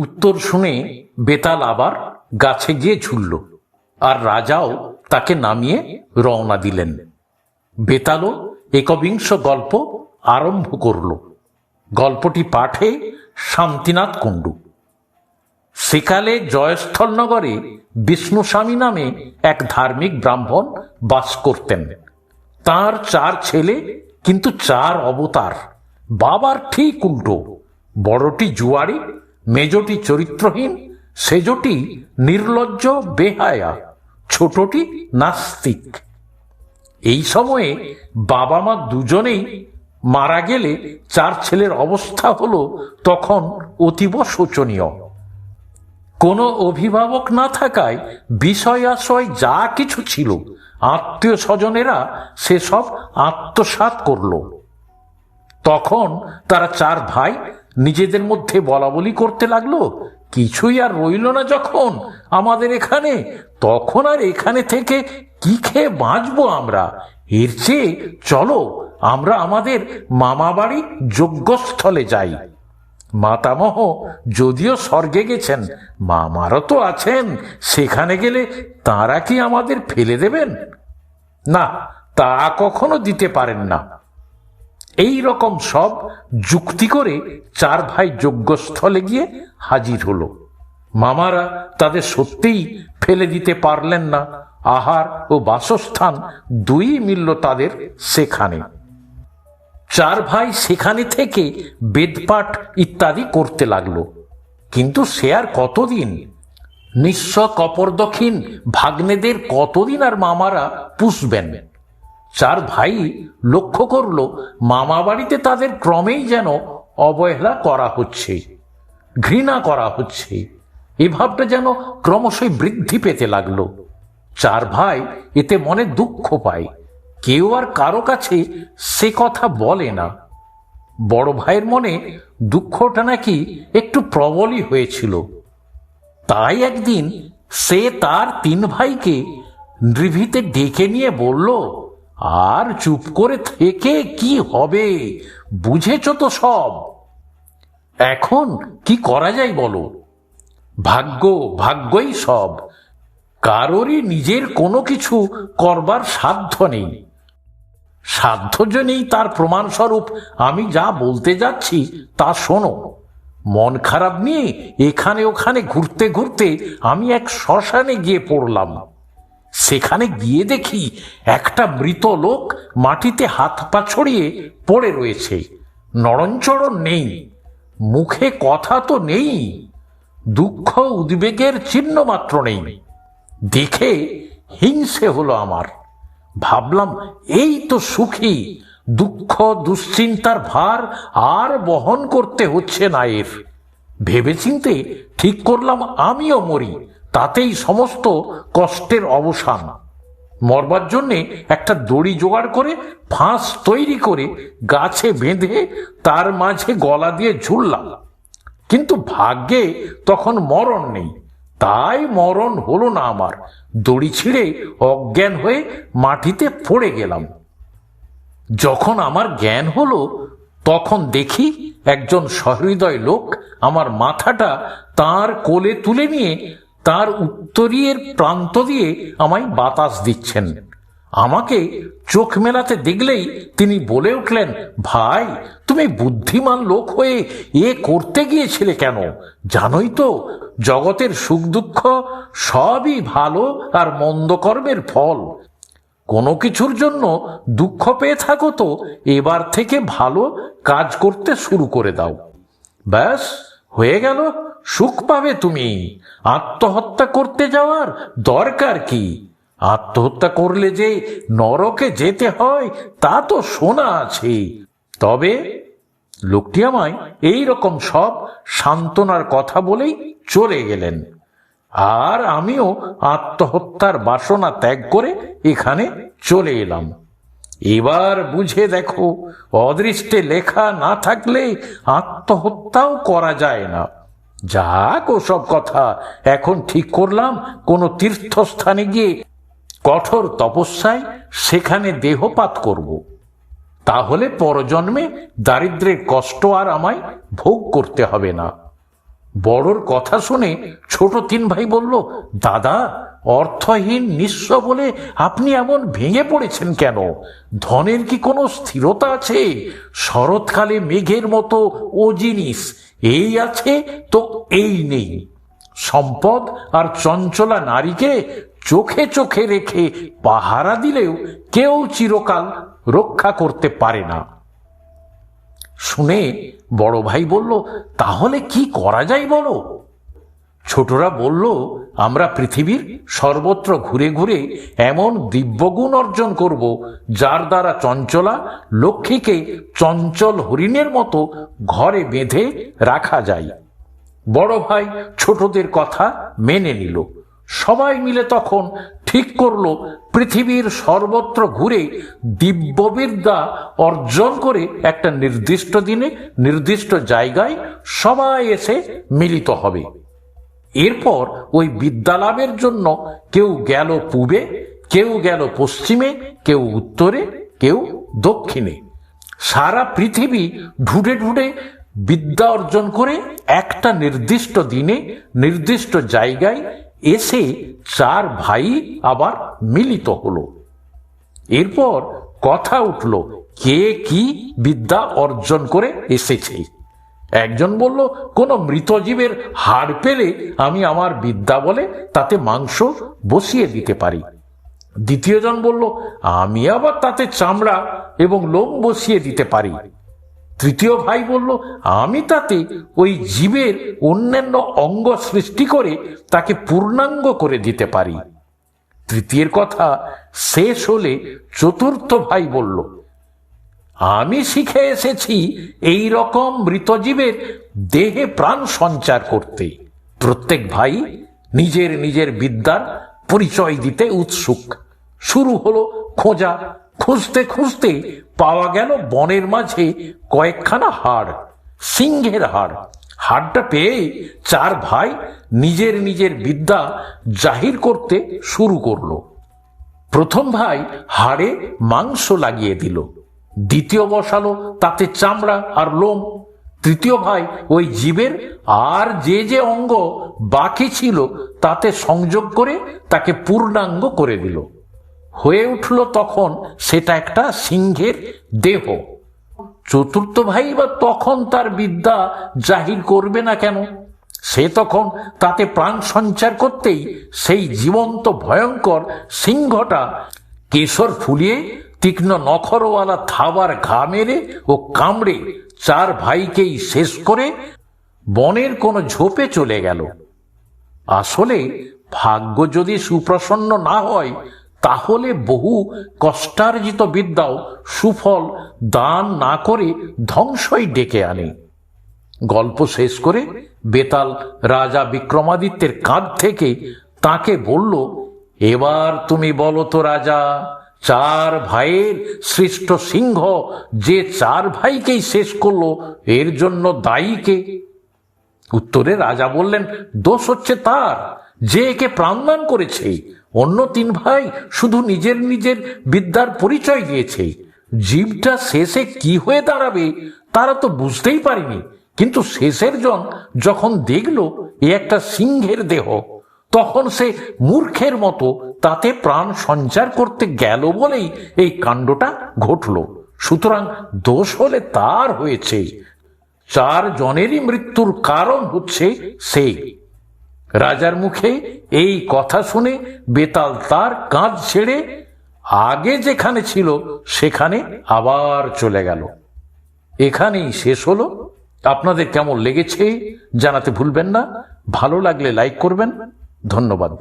উত্তর শুনে বেতাল আবার গাছে গিয়ে ঝুলল, আর রাজাও তাকে নামিয়ে রওনা দিলেন। বেতালও একবিংশ গল্প আরম্ভ করল। গল্পটি পাঠে শান্তিনাথ কুণ্ডু। সেকালে জয়স্থল জয়স্থলনগরে বিষ্ণুস্বামী নামে এক ধার্মিক ব্রাহ্মণ বাস করতেন। তার চার ছেলে, কিন্তু চার অবতার। বাবার ঠিক উল্টো, বড়টি জুয়ারি মেজটি চরিত্রহীন, সেজটি নির্লজ্জ, বেহায়া, ছোটটি নাস্তিক। এই সময়ে বাবা মা দুজনেই মারা গেলে চার ছেলের অবস্থা হল তখন অতীব শোচনীয়। কোনো অভিভাবক না থাকায় বিষয় আশয় যা কিছু ছিল আত্মীয় স্বজনেরা সেসব আত্মসাত করল। তখন তারা চার ভাই নিজেদের মধ্যে বলা বলি করতে লাগল, কিছুই আর রইল না যখন আমাদের এখানে। তখন আর এখানে থেকে কি খেয়ে বাঁচবো আমরা? এর চেয়ে চলো আমরা আমাদের মামা বাড়ি যজ্ঞস্থলে যাই। মাতামহ যদিও স্বর্গে গেছেন, মামারও তো আছেন, সেখানে গেলে তারা কি আমাদের ফেলে দেবেন? না, তা কখনো দিতে পারেন না। এই রকম সব যুক্তি করে চার ভাই যজ্ঞস্থলে গিয়ে হাজির হলো। মামারা তাদের সত্যিই ফেলে দিতে পারলেন না। আহার ও বাসস্থান দুই মিলল তাদের সেখানে। চার ভাই সেখানে থেকে বেদপাঠ ইত্যাদি করতে লাগল। কিন্তু সে আর কতদিন? নিঃস্ব কপরদক্ষিণ ভাগ্নেদের কতদিন আর মামারা পুষবেন? চার ভাই লক্ষ্য করল মামা বাড়িতে তাদের ক্রমেই যেন অবহেলা করা হচ্ছে, ঘৃণা করা হচ্ছে। এ ভাবটা যেন ক্রমশই বৃদ্ধি পেতে লাগল। চার ভাই এতে মনে দুঃখ পায়। কেউ আর কারও কাছে সে কথা বলে না। বড় ভাইয়ের মনে দুঃখটা নাকি একটু প্রবলই হয়েছিল। তাই একদিন সে তার তিন ভাইকে নিভৃতে ডেকে নিয়ে বলল আর চুপ করে থেকে কি হবে? বুঝেছ তো সব। এখন কি করা যায় বলো? ভাগ্য, ভাগ্যই সব। কারোরই নিজের কোনো কিছু করবার সাধ্য নেই। সাধ্য যে নেই তার প্রমাণস্বরূপ আমি যা বলতে যাচ্ছি তা শোনো। মন খারাপ নিয়ে এখানে ওখানে ঘুরতে ঘুরতে আমি এক শ্মশানে গিয়ে পড়লাম। সেখানে গিয়ে দেখি একটা মৃত লোক মাটিতে হাত পা ছড়িয়ে পড়ে রয়েছে। নরঞ্চরণ নেই। মুখে কথা তো নেই। দুঃখ উদ্বেগের চিহ্ন মাত্র নেই। দেখে হিংসে হলো আমার। ভাবলাম, এই তো সুখী। দুঃখ, দুশ্চিন্তার ভার আর বহন করতে হচ্ছে না এর। ভেবেচিন্তে ঠিক করলাম আমিও মরি। তাতেই সমস্ত কষ্টের অবসান। মরবার জন্যে একটা দড়ি জোগাড় করে, ফাঁস তৈরি করে গাছে বেঁধে তার মাঝে গলা দিয়ে ঝুললাম। কিন্তু ভাগ্যে তখন মরণ নেই। তাই মরণ হলো না আমার। দড়ি ছিঁড়ে অজ্ঞান হয়ে মাটিতে পড়ে গেলাম। যখন আমার জ্ঞান হলো, তখন দেখি একজন সহৃদয় লোক আমার মাথাটা তার কোলে তুলে নিয়ে তার উত্তরীয়ের প্রান্ত দিয়ে আমায় বাতাস দিচ্ছেন। আমাকে চোখ মেলাতে দেখলেই তিনি বলে উঠলেন, ভাই, তুমি বুদ্ধিমান লোক হয়ে এ করতে গিয়েছিলে কেন? জানোই তো, জগতের সুখ দুঃখ সবই ভালো আর মন্দ কর্মের ফল। কোনো কিছুর জন্য দুঃখ পেয়ে থাকো তো, এবার থেকে ভালো কাজ করতে শুরু করে দাও। ব্যাস, হয়ে গেল সুখ পাবে তুমি। আত্মহত্যা করতে যাওয়ার দরকার কি? আত্মহত্যা করলে যে নরকে যেতে হয়, তা তো শোনা আছে। তবে লোকটি আমায় এই রকম সব সান্ত্বনার কথা বলেই চলে গেলেন। আর আমিও আত্মহত্যার বাসনা ত্যাগ করে এখানে চলে এলাম। এবার বুঝে দেখো, অদৃষ্টে লেখা না থাকলে আত্মহত্যাও করা যায় না। যাক ওসব কথা। এখন ঠিক করলাম, কোনো তীর্থস্থানে গিয়ে কঠোর তপস্যায় সেখানে দেহপাত করব। তাহলে পরজন্মে দারিদ্রের কষ্ট আর আমায় ভোগ করতে হবে না। বড়র কথা শুনে ছোট তিন ভাই বলল, দাদা অর্থহীন, নিঃস্ব বলে আপনি এমন ভেঙে পড়েছেন কেন? ধনের কি কোনো স্থিরতা আছে? শরৎকালে মেঘের মতো ও জিনিস, এই আছে তো এই নেই। সম্পদ আর চঞ্চলা নারীকে চোখে চোখে রেখে পাহারা দিলেও কেউ চিরকাল রক্ষা করতে পারে না। শুনে বড় ভাই বলল, তাহলে কি করা যায় বলো? ছোটরা বলল, আমরা পৃথিবীর সর্বত্র ঘুরে ঘুরে এমন দিব্যগুণ অর্জন করব, যার দ্বারা চঞ্চলা লক্ষ্মীকে চঞ্চল হরিণের মতো ঘরে বেঁধে রাখা যায়। বড় ভাই ছোটদের কথা মেনে নিল। সবাই মিলে তখন ঠিক করল, পৃথিবীর সর্বত্র ঘুরে দিব্যবিদ্যা অর্জন করে একটা নির্দিষ্ট দিনে, নির্দিষ্ট জায়গায় সবাই এসে মিলিত হবে। এরপর ওই বিদ্যালাভের জন্য কেউ গেল পূবে, কেউ গেল পশ্চিমে, কেউ উত্তরে, কেউ দক্ষিণে। সারা পৃথিবী ঢুডে ঢুডে বিদ্যা অর্জন করে একটা নির্দিষ্ট দিনে, নির্দিষ্ট জায়গায় এসে চার ভাই আবার মিলিত হলো। এরপর কথা উঠল, কে কি বিদ্যা অর্জন করে এসেছে। একজন বলল, কোন মৃতজীবের হাড় পেলে আমি আমার বিদ্যা বলে তাতে মাংস বসিয়ে দিতে পারি। দ্বিতীয়জন বলল, আমি আবার তাতে চামড়া এবং লোম বসিয়ে দিতে পারি। তৃতীয় ভাই বলল, আমি তাতে ওই জীবের অন্যান্য অঙ্গ সৃষ্টি করে তাকে পূর্ণাঙ্গ করে দিতে পারি। তৃতীয়ের কথা শেষ হলে চতুর্থ ভাই বলল আমি শিখে এসেছি এই রকম মৃতজীবের দেহে প্রাণ সঞ্চার করতে। প্রত্যেক ভাই নিজের নিজের বিদ্যার পরিচয় দিতে উৎসুক। শুরু হলো খোঁজা। খুঁজতে খুঁজতে পাওয়া গেল বনের মাঝে কয়েকখানা হাড়, সিংহের হাড়। হাড়টা পেয়ে চার ভাই নিজের নিজের বিদ্যা জাহির করতে শুরু করল। প্রথম ভাই হাড়ে মাংস লাগিয়ে দিল। দ্বিতীয় বসালো, তাতে চামড়া আর লোম। তৃতীয় ভাই, ওই জীবের আর যে যে অঙ্গ বাকি ছিল, তাতে সংযোগ করে তাকে পূর্ণাঙ্গ করে দিল। হয়ে উঠল তখন সেটা একটা সিংহের দেহ। চতুর্থ ভাই বা তখন তার বিদ্যা জাহির করবে না কেন? সে তখন তাতে প্রাণ সঞ্চার করতেই সেই জীবন্ত ভয়ঙ্কর সিংহটা কেশর ফুলিয়ে তীক্ষ্ণ নখরওয়ালা থাবার ঘা মেরে ও কামড়ে চার ভাইকেই শেষ করে বনের কোনো ঝোপে চলে গেল। আসলে ভাগ্য যদি সুপ্রসন্ন না হয়, তাহলে বহু কষ্টার্জিত বিদ্যাও সুফল দান না করে ধ্বংসই ডেকে আনে। গল্প শেষ করে বেতাল রাজা বিক্রমাদিত্যের কাঁধ থেকে তাকে বলল, এবার তুমি বলো তো রাজা চার ভাইয়ের শ্রেষ্ঠ সিংহ যে চার ভাইকেই শেষ করল, এর জন্য দায়ী কে? উত্তরে রাজা বললেন, দোষ হচ্ছে তার, যে একে প্রাণদান করেছে। অন্য তিন ভাই শুধু নিজের নিজের বিদ্যার পরিচয় দিয়েছে। জীবটা শেষে কি হয়ে দাঁড়াবে, তারা তো বুঝতেই পারেনি। কিন্তু শেষের জন যখন দেখল, এ একটা সিংহের দেহ। তখন সে মূর্খের মতো তাতে প্রাণ সঞ্চার করতে গেল বলেই এই কাণ্ডটা ঘটল। সুতরাং দোষ হলে তার হয়েছে। চার জনেরই মৃত্যুর কারণ হচ্ছে সে। রাজার মুখে এই কথা শুনে বেতাল তার কাঁধ ছেড়ে আগে যেখানে ছিল সেখানে আবার চলে গেল। এখানেই শেষ হলো। আপনাদের কেমন লেগেছে জানাতে ভুলবেন না। ভালো লাগলে লাইক করবেন। ধন্যবাদ